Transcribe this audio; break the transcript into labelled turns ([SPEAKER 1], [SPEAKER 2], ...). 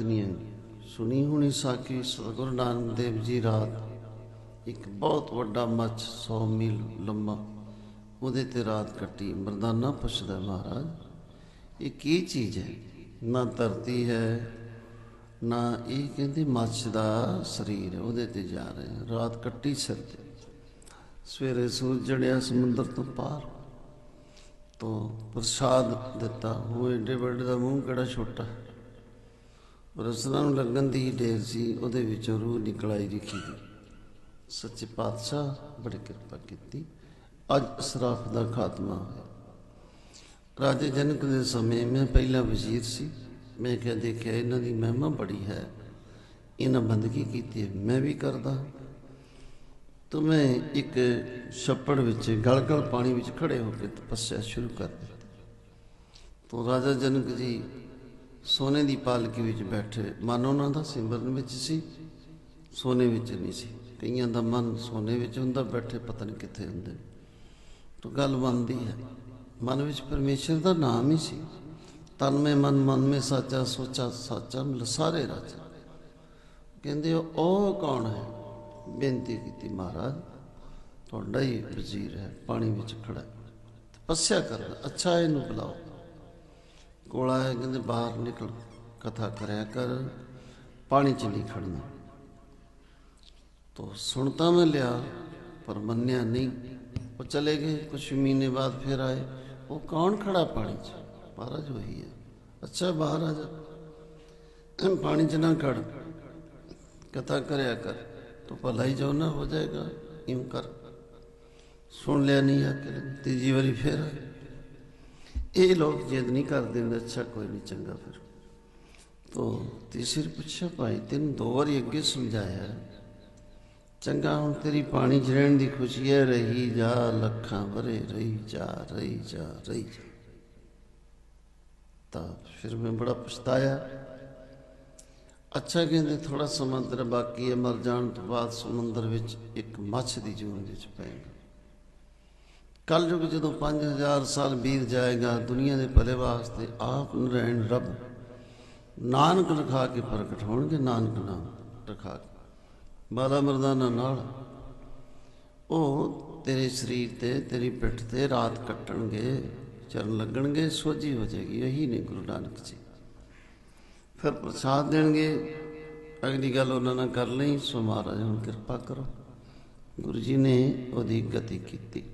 [SPEAKER 1] ਕੀਰਤਨੀਆਂ ਸੁਣੀ ਹੁਣੀ ਸਾਖੀ ਸਤਿਗੁਰੂ ਨਾਨਕ ਦੇਵ ਜੀ ਰਾਤ। ਇੱਕ ਬਹੁਤ ਵੱਡਾ ਮੱਛ 100 ਮੀਲ ਲੰਮਾ ਉਹਦੇ ਤੇ ਰਾਤ ਕੱਟੀ। ਮਰਦਾਨਾ ਪੁੱਛਦਾ ਮਹਾਰਾਜ, ਇਹ ਕੀ ਚੀਜ਼ ਹੈ? ਨਾ ਧਰਤੀ ਹੈ, ਨਾ ਇਹ ਕਹਿੰਦੇ ਮੱਛ ਦਾ ਸਰੀਰ ਉਹਦੇ ਤੇ ਜਾ ਰਿਹਾ ਰਾਤ ਕੱਟੀ ਸਿਰ ਤੇ। ਸਵੇਰੇ ਸੂਰਜ ਜੜਿਆ ਸਮੁੰਦਰ ਤੋਂ ਪਾਰ। ਤੋਂ ਪ੍ਰਸਾਦ ਦਿੱਤਾ। ਉਹ ਏਡੇ ਵੱਡੇ ਦਾ ਮੂੰਹ ਕਿਹੜਾ ਛੋਟਾ ਰਸਨਾ ਨੂੰ ਲੱਗਣ ਦੀ ਢੇਰ ਸੀ, ਉਹਦੇ ਵਿੱਚੋਂ ਰੂਹ ਨਿਕਲ ਆਈ ਲਿਖੀ ਦੀ। ਸੱਚੇ ਪਾਤਸ਼ਾਹ ਬੜੀ ਕਿਰਪਾ ਕੀਤੀ। ਅੱਜ ਸਰਾਫ ਦਾ ਖਾਤਮਾ ਹੋਇਆ। ਰਾਜੇ ਜਨਕ ਦੇ ਸਮੇਂ ਮੈਂ ਪਹਿਲਾ ਵਜ਼ੀਰ ਸੀ। ਮੈਂ ਕਿਹਾ, ਦੇਖਿਆ ਇਹਨਾਂ ਦੀ ਮਹਿਮਾ ਬੜੀ ਹੈ। ਇਹਨਾਂ ਬੰਦਗੀ ਕੀਤੀ? ਮੈਂ ਵੀ ਕਰਦਾ। ਤੋ ਮੈਂ ਇੱਕ ਛੱਪੜ ਵਿੱਚ ਗਲਗਲ ਪਾਣੀ ਵਿੱਚ ਖੜੇ ਹੋ ਕੇ ਤਪੱਸਿਆ ਸ਼ੁਰੂ ਕਰ ਦਿੱਤੀ। ਤੋ ਰਾਜਾ ਜਨਕ ਜੀ ਸੋਨੇ ਦੀ ਪਾਲਕੀ ਵਿੱਚ ਬੈਠੇ। ਮਨ ਉਹਨਾਂ ਦਾ ਸਿਮਰਨ ਵਿੱਚ ਸੀ, ਸੋਨੇ ਵਿੱਚ ਨਹੀਂ ਸੀ। ਕਈਆਂ ਦਾ ਮਨ ਸੋਨੇ ਵਿੱਚ ਹੁੰਦਾ, ਬੈਠੇ ਪਤਾ ਨਹੀਂ ਕਿੱਥੇ ਹੁੰਦੇ। ਤੋ ਗੱਲ ਬਣਦੀ ਹੈ, ਮਨ ਵਿੱਚ ਪਰਮੇਸ਼ਰ ਦਾ ਨਾਮ ਹੀ ਸੀ। ਤਨ ਮੇ ਮਨ ਮਨ ਮੇ ਸਾਚਾ, ਸੋਚਾ ਸਾਚਾ ਮਿਲ ਸਾਰੇ ਰਾਜਾ। ਕਹਿੰਦੇ, ਉਹ ਕੌਣ ਹੈ? ਬੇਨਤੀ ਕੀਤੀ, ਮਹਾਰਾਜ, ਤੁਹਾਡਾ ਹੀ ਵਜ਼ੀਰ ਹੈ, ਪਾਣੀ ਵਿੱਚ ਖੜਾ ਤਪੱਸਿਆ ਕਰਦਾ, ਅੱਛਾ, ਇਹਨੂੰ ਬੁਲਾਓ। ਕੋਲ ਆਇਆ, ਕਹਿੰਦੇ ਬਾਹਰ ਨਿਕਲ, ਕਥਾ ਕਰਿਆ ਕਰ, ਪਾਣੀ ਚ ਨਹੀਂ ਖੜਨਾ। ਤੋ ਸੁਣਤਾ ਮੈਂ ਲਿਆ, ਪਰ ਮੰਨਿਆ ਨਹੀਂ। ਉਹ ਚਲੇ ਗਏ ਕੁਝ ਮਹੀਨੇ ਬਾਅਦ ਫਿਰ ਆਏ। ਉਹ ਕੌਣ ਖੜਾ ਪਾਣੀ ਚ? ਮਹਾਰਾਜ ਵਹੀ ਹੈ। ਅੱਛਾ, ਬਾਹਰ ਆ ਜਾ। ਐਂ ਪਾਣੀ ਚ ਨਾ ਖੜ। ਕਥਾ ਕਰਿਆ ਕਰ। ਤੋ ਭਲਾ ਹੀ ਜੋ ਨਾ, ਹੋ ਜਾਏਗਾ। ਇਉਂ ਕਰ। ਸੁਣ ਲਿਆ ਨਹੀਂ ਆ ਕੇ, ਤੀਜੀ ਵਾਰੀ ਫਿਰ ਆਏ। ਇਹ ਲੋਕ ਜਿੱਦ ਨਹੀਂ ਕਰਦੇ ਨੇ ਅੱਛਾ ਕੋਈ ਨਹੀਂ, ਚੰਗਾ ਫਿਰ। ਤੋ ਤੀਸਰੀ ਪੁੱਛਿਆ, ਭਾਈ ਤੈਨੂੰ ਦੋ ਵਾਰੀ ਅੱਗੇ ਸਮਝਾਇਆ। ਚੰਗਾ, ਹੁਣ ਤੇਰੀ ਪਾਣੀ 'ਚ ਰਹਿਣ ਦੀ ਖੁਸ਼ੀ ਹੈ। ਰਹੀ ਜਾ, ਲੱਖਾਂ ਵਰੇ ਰਹੀ ਜਾ ਰਹੀ ਜਾ ਰਹੀ ਜਾ। ਤਾਂ ਫਿਰ ਮੈਂ ਬੜਾ ਪਛਤਾਇਆ। ਅੱਛਾ ਕਹਿੰਦੇ ਥੋੜਾ ਸਮਾਂ ਤੇਰਾ ਬਾਕੀ ਹੈ, ਮਰ ਜਾਣ ਤੋਂ ਬਾਅਦ ਸਮੁੰਦਰ ਵਿੱਚ ਇੱਕ ਮੱਛ ਦੀ ਜੂਨ ਵਿੱਚ ਪਏਗਾ। ਕੱਲ ਯੁਗ ਜਦੋਂ 5000 ਸਾਲ ਬੀਤ ਜਾਏਗਾ, ਦੁਨੀਆ ਦੇ ਭਲੇ ਵਾਸਤੇ ਆਪ ਨਰੈਣ ਰੱਬ ਨਾਨਕ ਰਖਾ ਕੇ ਪ੍ਰਗਟ ਹੋਣਗੇ, ਨਾਨਕ ਨਾਮ ਰਖਾ ਕੇ। ਬਾਲਾ ਮਰਦਾਨਾ ਨਾਲ ਉਹ ਤੇਰੇ ਸਰੀਰ ਤੇ, ਤੇਰੀ ਪਿੱਠ ਤੇ ਰਾਤ ਕੱਟਣਗੇ, ਚਰਨ ਲੱਗਣਗੇ, ਸੋਝੀ ਹੋ ਜਾਏਗੀ, ਇਹੀ ਨੇ ਗੁਰੂ ਨਾਨਕ ਜੀ। ਫਿਰ ਪ੍ਰਸਾਦ ਦੇਣਗੇ, ਅਗਲੀ ਗੱਲ ਉਹਨਾਂ ਨਾਲ ਕਰ ਲਈ, ਸੋ ਮਹਾਰਾਜ ਹੁਣ ਕਿਰਪਾ ਕਰੋ। ਗੁਰੂ ਜੀ ਨੇ ਉਹਦੀ ਗਤੀ ਕੀਤੀ।